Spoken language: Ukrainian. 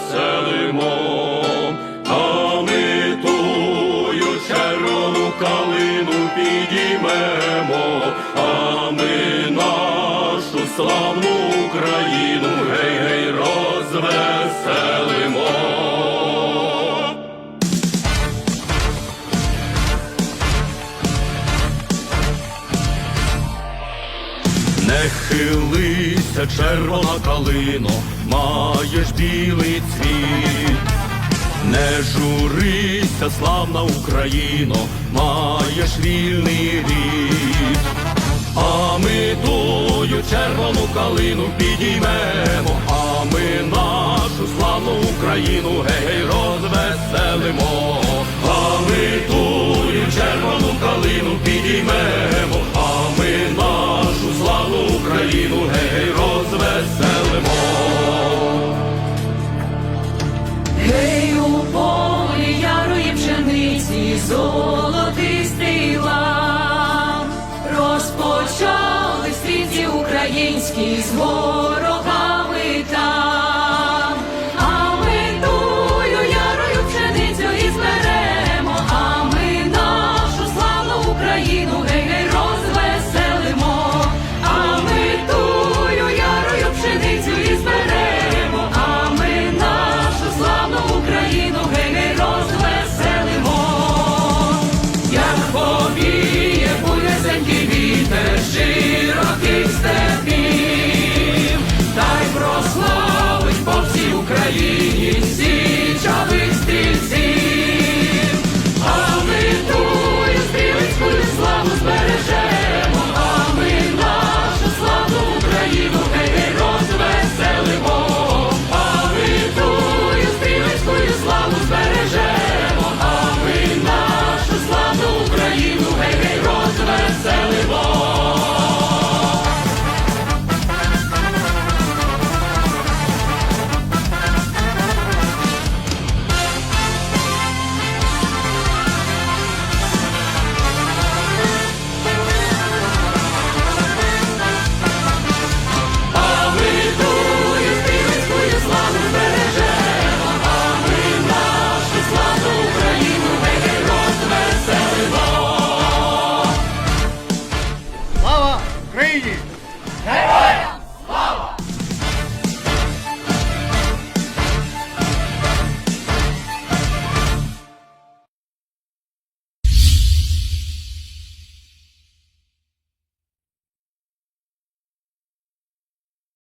розвеселимо, а ми тую червону калину підіймемо, а ми нашу славну Україну Хилися, червона калино, маєш білий цвіт. Не журися, славна Україно, маєш вільний рід. А ми тую червону калину підіймемо, а ми нашу славну Україну гей розвеселимо, а ми тую червону українські з ворогами там, а ми тую ярою пшеницю і зберемо, а ми нашу славну Україну Please.